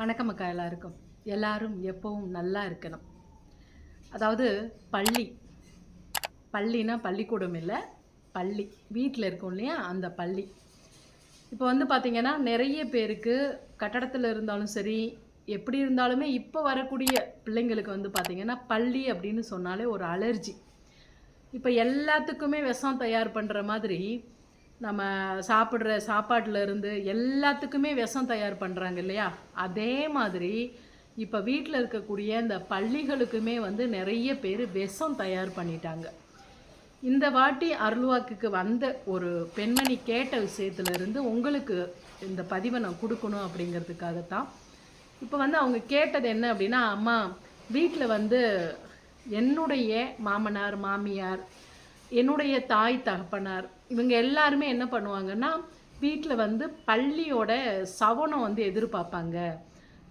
வணக்கம் அக்கா எல்லாருக்கும். எல்லாரும் எப்பவும் நல்லா இருக்கணும். அதாவது பள்ளி. பள்ளினா பள்ளிக்கூடம் இல்லை பள்ளி. வீட்டில் இருக்கும் இல்லையா? அந்த பள்ளி. இப்போ வந்து பார்த்திங்கன்னா நிறைய பேருக்கு கட்டடத்தில் இருந்தாலும் சரி எப்படி இருந்தாலுமே இப்போ வரக்கூடிய பிள்ளைங்களுக்கு வந்து பார்த்திங்கன்னா பள்ளி அப்படின்னு சொன்னாலே ஒரு அலர்ஜி. இப்போ எல்லாத்துக்குமே விஷம் தயார் பண்ணுற மாதிரி நம்ம சாப்பிட்ற சாப்பாட்டில் இருந்து எல்லாத்துக்குமே விஷம் தயார் பண்ணுறாங்க இல்லையா? அதே மாதிரி இப்போ வீட்டில் இருக்கக்கூடிய இந்த பள்ளிகளுக்குமே வந்து நிறைய பேர் விஷம் தயார் பண்ணிட்டாங்க. இந்த வாட்டி அருள்வாக்குக்கு வந்த ஒரு பெண்மணி கேட்ட விஷயத்துல இருந்து உங்களுக்கு இந்த பதிவை நான் கொடுக்கணும் அப்படிங்கிறதுக்காகத்தான். இப்போ வந்து அவங்க கேட்டது என்ன அப்படின்னா அம்மா வீட்டில் வந்து என்னுடைய மாமனார் மாமியார் என்னுடைய தாய் தகப்பனார் இவங்க எல்லாருமே என்ன பண்ணுவாங்கன்னா வீட்டில் வந்து பள்ளியோட சவனம் வந்து எதிர்பார்ப்பாங்க.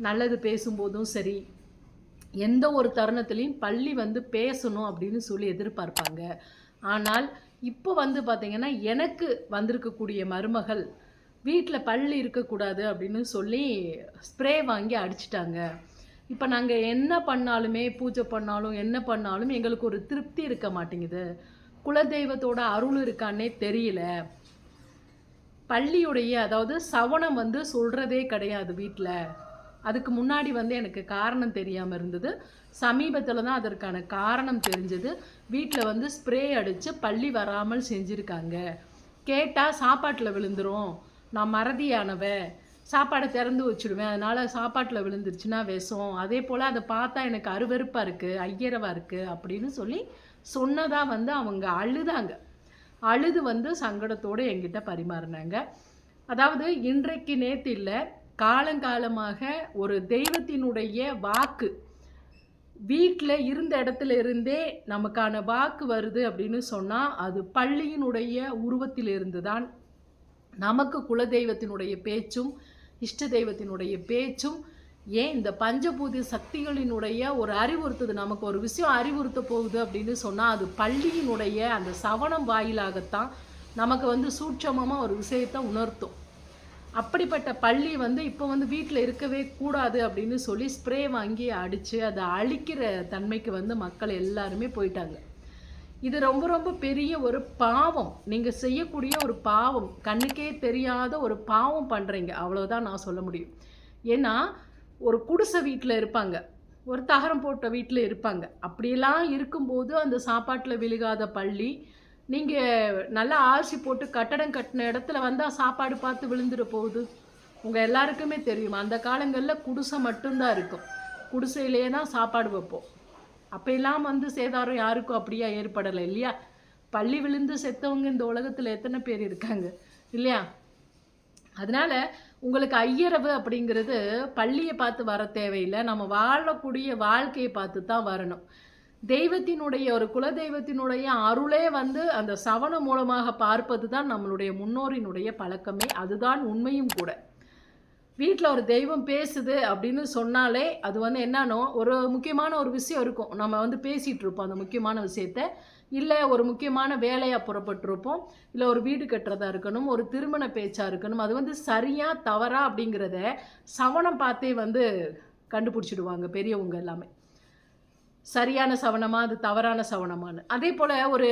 நல்லது பேசும்போதும் சரி எந்த ஒரு தருணத்துலையும் பள்ளி வந்து பேசணும் அப்படின்னு சொல்லி எதிர்பார்ப்பாங்க. ஆனால் இப்போ வந்து பார்த்திங்கன்னா எனக்கு வந்திருக்கக்கூடிய மருமகள் வீட்டில் பள்ளி இருக்கக்கூடாது அப்படின்னு சொல்லி ஸ்ப்ரே வாங்கி அடிச்சிட்டாங்க. இப்போ நாங்கள் என்ன பண்ணாலுமே பூஜை பண்ணாலும் என்ன பண்ணாலும் எங்களுக்கு ஒரு திருப்தி இருக்க மாட்டேங்குது. குலதெய்வத்தோட அருள் இருக்கான்னே தெரியல. பள்ளியுடைய அதாவது சவணம் வந்து சொல்கிறதே கிடையாது வீட்டில் அதுக்கு முன்னாடி வந்து எனக்கு காரணம் தெரியாமல் இருந்தது. சமீபத்தில் தான் அதற்கான காரணம் தெரிஞ்சது. வீட்டில் வந்து ஸ்ப்ரே அடித்து பள்ளி வராமல் செஞ்சுருக்காங்க. கேட்டால் சாப்பாட்டில் விழுந்துரும். நான் மறதியானவ. சாப்பாடை திறந்து வச்சுடுவேன். அதனால் சாப்பாட்டில் விழுந்துருச்சுன்னா விஷம். அதே போல் அதை பார்த்தா எனக்கு அருவருப்பாக இருக்குது ஐயரவாக இருக்குது அப்படின்னு சொல்லி சொன்னதாக வந்து அவங்க அழுதாங்க. அழுது வந்து சங்கடத்தோடு எங்கிட்ட பரிமாறினாங்க. அதாவது இன்றைக்கு நேற்று இல்லை காலங்காலமாக ஒரு தெய்வத்தினுடைய வாக்கு வீட்டில் இருந்த இடத்துல இருந்தே நமக்கான வாக்கு வருது அப்படின்னு சொன்னால் அது பள்ளியினுடைய உருவத்திலிருந்து தான் நமக்கு குலதெய்வத்தினுடைய பேச்சும் இஷ்ட தெய்வத்தினுடைய பேச்சும் ஏன் இந்த பஞ்சபூதி சக்திகளினுடைய ஒரு அறிவுறுத்துது? நமக்கு ஒரு விஷயம் அறிவுறுத்த போகுது அப்படின்னு சொன்னால் அது பள்ளியினுடைய அந்த சவணம் வாயிலாகத்தான் நமக்கு வந்து சூட்சமமாக ஒரு விஷயத்தை உணர்த்தும். அப்படிப்பட்ட பள்ளி வந்து இப்போ வந்து வீட்டில் இருக்கவே கூடாது அப்படின்னு சொல்லி ஸ்ப்ரே வாங்கி அடித்து அதை அழிக்கிற தன்மைக்கு வந்து மக்கள் எல்லாருமே போயிட்டாங்க. இது ரொம்ப ரொம்ப பெரிய ஒரு பாவம். நீங்கள் செய்யக்கூடிய ஒரு பாவம். கண்ணுக்கே தெரியாத ஒரு பாவம் பண்ணுறீங்க அவ்வளோதான் நான் சொல்ல முடியும். ஏன்னா ஒரு குடிசை வீட்டில் இருப்பாங்க. ஒரு தகரம் போட்ட வீட்டில் இருப்பாங்க. அப்படியெல்லாம் இருக்கும்போது அந்த சாப்பாட்டில் விழுகாத பள்ளி நீங்கள் நல்லா ஆர்சி போட்டு கட்டடம் கட்டின இடத்துல வந்தால் சாப்பாடு பார்த்து விழுந்துட போகுது. உங்கள் எல்லாருக்குமே தெரியும். அந்த காலங்களில் குடிசை மட்டும்தான் இருக்கும். குடிசையிலே தான் சாப்பாடு வைப்போம். அப்போல்லாம் வந்து சேதாரம் யாருக்கும் அப்படியா ஏற்படலை இல்லையா? பள்ளி விழுந்து செத்தவங்க இந்த உலகத்தில் எத்தனை பேர் இருக்காங்க இல்லையா? அதனால் உங்களுக்கு ஐயரவு அப்படிங்கிறது பள்ளியை பார்த்து வர தேவையில்லை. நம்ம வாழக்கூடிய வாழ்க்கையை பார்த்து தான் வரணும். தெய்வத்தினுடைய ஒரு குலதெய்வத்தினுடைய அருளே வந்து அந்த சவணம் மூலமாக பார்ப்பது தான் நம்மளுடைய முன்னோரினுடைய பழக்கமே. அதுதான் உண்மையும் கூட. வீட்டில் ஒரு தெய்வம் பேசுது அப்படின்னு சொன்னாலே அது வந்து என்னன்னோ ஒரு முக்கியமான ஒரு விஷயம் இருக்கும். நம்ம வந்து பேசிகிட்டு இருப்போம் அந்த முக்கியமான விஷயத்த. இல்லை ஒரு முக்கியமான வேலையாக புறப்பட்டிருப்போம். இல்லை ஒரு வீடு கட்டுறதா இருக்கணும் ஒரு திருமண பேச்சாக இருக்கணும். அது வந்து சரியாக தவறா அப்படிங்கிறத சவணம் பார்த்தே வந்து கண்டுபிடிச்சிடுவாங்க பெரியவங்க எல்லாமே. சரியான சவணமாக அது தவறான சவணமானு அதே போல் ஒரு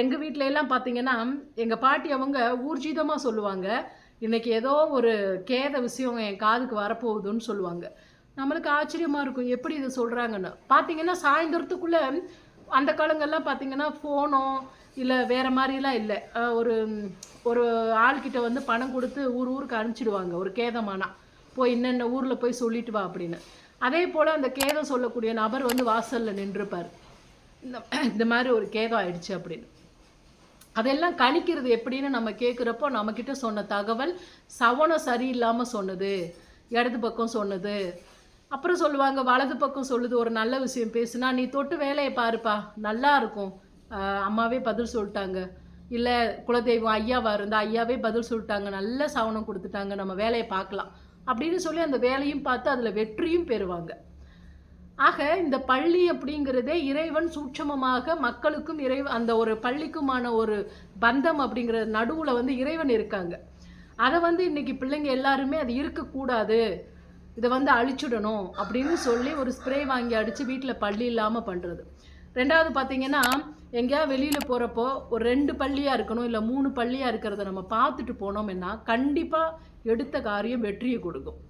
எங்கள் வீட்டில எல்லாம் பார்த்தீங்கன்னா எங்கள் பாட்டி அவங்க ஊர்ஜிதமாக சொல்லுவாங்க இன்றைக்கி ஏதோ ஒரு கேத விஷயம் என் காதுக்கு வரப்போகுதுன்னு சொல்லுவாங்க. நம்மளுக்கு ஆச்சரியமாக இருக்கும் எப்படி இதை சொல்கிறாங்கன்னு பார்த்தீங்கன்னா சாயந்தரத்துக்குள்ளே அந்த காலங்கள்லாம் பார்த்தீங்கன்னா ஃபோனோ இல்லை வேறு மாதிரிலாம் இல்லை. ஒரு ஒரு ஆள்கிட்ட வந்து பணம் கொடுத்து ஊர் ஊருக்கு அனுப்பிச்சிடுவாங்க ஒரு கேதமானா. போய் இன்னென்ன ஊரில் போய் சொல்லிட்டு வா அப்படின்னு. அதே போல் அந்த கேதம் சொல்லக்கூடிய நபர் வந்து வாசலில் நின்றுப்பார். இந்த இந்த மாதிரி ஒரு கேதம் ஆயிடுச்சு அப்படின்னு. அதெல்லாம் கணிக்கிறது எப்படின்னு நம்ம கேட்குறப்போ நம்மக்கிட்ட சொன்ன தகவல் சவணம் சரியில்லாமல் சொன்னது இடது பக்கம் சொன்னது. அப்புறம் சொல்லுவாங்க வலது பக்கம் சொல்லுது ஒரு நல்ல விஷயம் பேசுனா நீ தொட்டு வேலையை பாருப்பா நல்லா இருக்கும். அம்மாவே பதில் சொல்லிட்டாங்க. இல்லை குலதெய்வம் ஐயாவா இருந்தால் ஐயாவே பதில் சொல்லிட்டாங்க. நல்ல சவணம் கொடுத்துட்டாங்க நம்ம வேலையை பார்க்கலாம். அப்படின்னு சொல்லி அந்த வேலையும் பார்த்து அதில் வெற்றியும் பெறுவாங்க. ஆக இந்த பள்ளி அப்படிங்கிறதே இறைவன் சூட்சமமாக மக்களுக்கும் இறை அந்த ஒரு பள்ளிக்குமான ஒரு பந்தம் அப்படிங்கிற நடுவில் வந்து இறைவன் இருக்காங்க. அதை வந்து இன்னைக்கு பிள்ளைங்க எல்லாருமே அது இருக்கக்கூடாது. இதை வந்து அழிச்சுடணும் அப்படின்னு சொல்லி ஒரு ஸ்ப்ரே வாங்கி அடித்து வீட்டில் பள்ளி இல்லாமல் பண்ணுறது ரெண்டாவது பார்த்தீங்கன்னா எங்கேயா வெளியில் போகிறப்போ ஒரு ரெண்டு பள்ளியாக இருக்கணும் இல்லை மூணு பள்ளியாக இருக்கிறத நம்ம பார்த்துட்டு போனோம்னா கண்டிப்பாக எடுத்த காரியம் வெற்றியை கொடுக்கும்.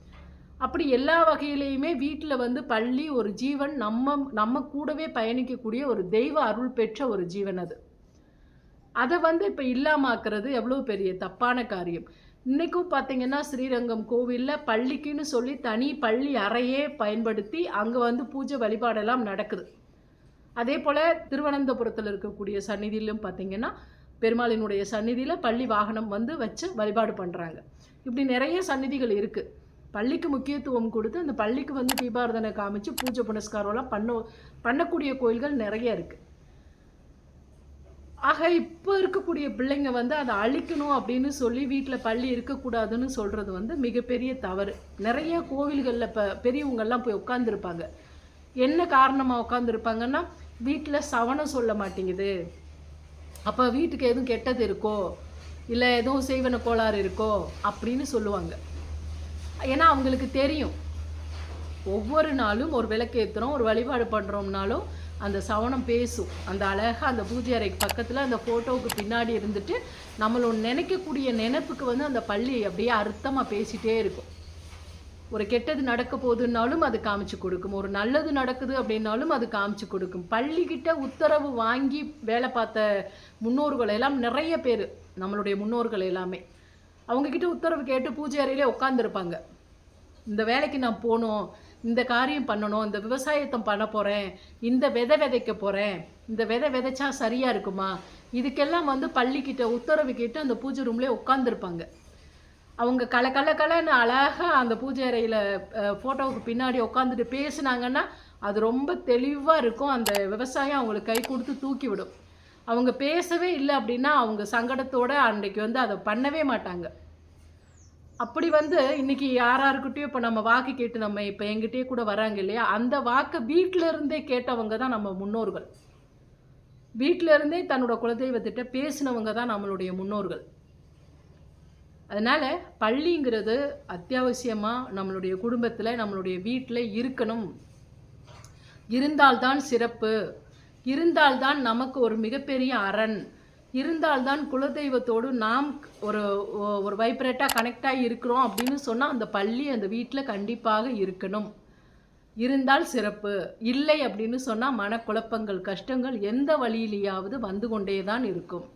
அப்படி எல்லா வகையிலையுமே வீட்டில் வந்து பள்ளி ஒரு ஜீவன் நம்ம நம்ம கூடவே பயணிக்கக்கூடிய ஒரு தெய்வ அருள் பெற்ற ஒரு ஜீவன் அது. அதை வந்து இப்போ இல்லாமாக்குறது எவ்வளோ பெரிய தப்பான காரியம். இன்றைக்கும் பார்த்தீங்கன்னா ஸ்ரீரங்கம் கோவிலில் பள்ளிக்குன்னு சொல்லி தனி பள்ளி அறையே பயன்படுத்தி அங்கே வந்து பூஜை வழிபாடெல்லாம் நடக்குது. அதே போல் திருவனந்தபுரத்தில் இருக்கக்கூடிய சந்நிதியிலும் பார்த்தீங்கன்னா பெருமாளினுடைய சந்நிதியில் பள்ளி வாகனம் வந்து வச்சு வழிபாடு பண்ணுறாங்க இப்படி நிறைய சந்நிதிகள் இருக்குது பள்ளிக்கு முக்கியத்துவம் கொடுத்து அந்த பள்ளிக்கு வந்து தீபாரதனை காமிச்சு பூஜை புனஸ்காரம்லாம் பண்ண பண்ணக்கூடிய கோயில்கள் நிறைய இருக்குது ஆக இப்போ இருக்கக்கூடிய பிள்ளைங்க வந்து அதை அழிக்கணும் அப்படின்னு சொல்லி வீட்டில் பள்ளி இருக்கக்கூடாதுன்னு சொல்கிறது வந்து மிகப்பெரிய தவறு. நிறைய கோவில்களில் இப்போ பெரியவங்கள்லாம் போய் உட்காந்துருப்பாங்க என்ன காரணமாக உட்காந்துருப்பாங்கன்னா வீட்டில் சவனம் சொல்ல மாட்டேங்குது. அப்போ வீட்டுக்கு எதுவும் கெட்டது இருக்கோ? இல்லை எதுவும் செய்வன கோளாறு இருக்கோ? அப்படின்னு சொல்லுவாங்க. ஏன்னா அவங்களுக்கு தெரியும். ஒவ்வொரு நாளும் ஒரு விளக்கேற்றுறோம் ஒரு வழிபாடு பண்ணுறோம்னாலும் அந்த சவணம் பேசும். அந்த அழகாக அந்த பூஜை அறைக்கு பக்கத்தில் அந்த ஃபோட்டோவுக்கு பின்னாடி இருந்துட்டு நம்மளோட நினைக்கக்கூடிய நினைப்புக்கு வந்து அந்த பள்ளி அப்படியே அர்த்தமாக பேசிகிட்டே இருக்கும். ஒரு கெட்டது நடக்க போகுதுன்னாலும் அது காமிச்சு கொடுக்கும். ஒரு நல்லது நடக்குது அப்படின்னாலும் அது காமிச்சு கொடுக்கும். பள்ளிக்கிட்ட உத்தரவு வாங்கி வேலை பார்த்த முன்னோர்கள் எல்லாம் நிறைய பேர் நம்மளுடைய முன்னோர்கள் எல்லாமே. அவங்கக்கிட்ட உத்தரவு கேட்டு பூஜை அறையிலே உட்காந்துருப்பாங்க இந்த வேலைக்கு நான் போகணும் இந்த காரியம் பண்ணணும் இந்த விவசாயத்தை பண்ண போகிறேன் இந்த விதை விதைக்க போகிறேன் இந்த விதை விதைச்சா சரியாக இருக்குமா? இதுக்கெல்லாம் வந்து பள்ளிக்கிட்ட உத்தரவு கேட்டு அந்த பூஜை ரூம்லேயே உட்காந்துருப்பாங்க அவங்க கல கல கலன்னு அழகாக அந்த பூஜை அறையில் ஃபோட்டோவுக்கு பின்னாடி உட்காந்துட்டு பேசுனாங்கன்னா அது ரொம்ப தெளிவாக இருக்கும். அந்த விவசாயம் அவங்களுக்கு கை கொடுத்து தூக்கி விடும். அவங்க பேசவே இல்லை அப்படின்னா அவங்க சங்கடத்தோடு அன்றைக்கு வந்து அதை பண்ணவே மாட்டாங்க. அப்படி வந்து இன்னைக்கு யாராருக்கிட்டையும் இப்போ நம்ம வாக்கு கேட்டு நம்ம இப்போ எங்கிட்டயே கூட வராங்க இல்லையா? அந்த வாக்கை வீட்டில் இருந்தே கேட்டவங்க தான் நம்ம முன்னோர்கள். வீட்டில் இருந்தே தன்னோட குலதெய்வத்திட்ட பேசினவங்க தான் நம்மளுடைய முன்னோர்கள். அதனால் பள்ளிங்கிறது அத்தியாவசியமாக நம்மளுடைய குடும்பத்தில் நம்மளுடைய வீட்டில் இருக்கணும். இருந்தால்தான் சிறப்பு. இருந்தால்தான் நமக்கு ஒரு மிகப்பெரிய அரண். இருந்தால்தான் குலதெய்வத்தோடு நாம் ஒரு ஒரு வைப்ரேட்டாக கனெக்டாக இருக்கிறோம் அப்படின்னு சொன்னால் அந்த பள்ளி அந்த வீட்டில் கண்டிப்பாக இருக்கணும். இருந்தால் சிறப்பு. இல்லை அப்படின்னு சொன்னால் மனக்குழப்பங்கள் கஷ்டங்கள் எந்த வழியிலேயாவது வந்து கொண்டே தான் இருக்கும்.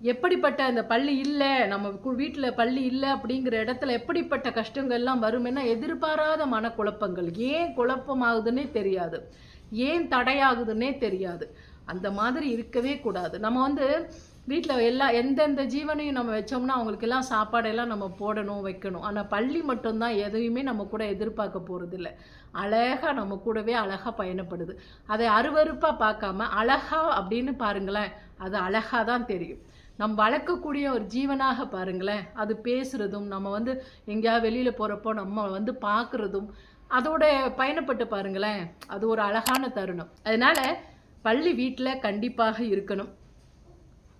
எப்படிப்பட்ட அந்த பள்ளி இல்லை நம்ம வீட்டில் பள்ளி இல்லை அப்படிங்கிற இடத்துல எப்படிப்பட்ட கஷ்டங்கள்லாம் வருமென்னா எதிர்பாராத மனக்குழப்பங்கள். ஏன் குழப்பமாகுதுன்னே தெரியாது. ஏன் தடையாகுதுன்னே தெரியாது. அந்த மாதிரி இருக்கவே கூடாது. நம்ம வந்து வீட்டில் எல்லா எந்தெந்த ஜீவனையும் நம்ம வச்சோம்னா அவங்களுக்கெல்லாம் சாப்பாடெல்லாம் நம்ம போடணும் வைக்கணும். ஆனால் பள்ளி மட்டும்தான் எதையுமே நம்ம கூட எதிர்பார்க்க போகிறதில்ல அழகாக நம்ம கூடவே அழகாக பயணப்படுது. அதை அருவறுப்பாக பார்க்காம அழகா அப்படின்னு பாருங்களேன் அது அழகாக தான் தெரியும். நம் வளர்க்கக்கூடிய ஒரு ஜீவனாக பாருங்களேன். அது பேசுகிறதும் நம்ம வந்து எங்கேயாவது வெளியில் போகிறப்போ நம்ம வந்து பார்க்குறதும் அதோட பயணப்பட்டு பாருங்களேன் அது ஒரு அழகான தருணம். அதனால் பள்ளி வீட்டில் கண்டிப்பாக இருக்கணும்.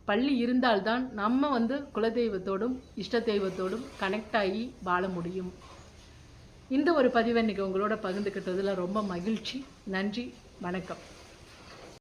பள்ளி இருந்தால்தான் நம்ம வந்து குலதெய்வத்தோடும் இஷ்ட தெய்வத்தோடும் கனெக்ட் ஆகி வாழ முடியும். இந்த ஒரு பதிவை இன்றைக்கி உங்களோட பகிர்ந்துக்கிட்டதில் ரொம்ப மகிழ்ச்சி. நன்றி. வணக்கம்.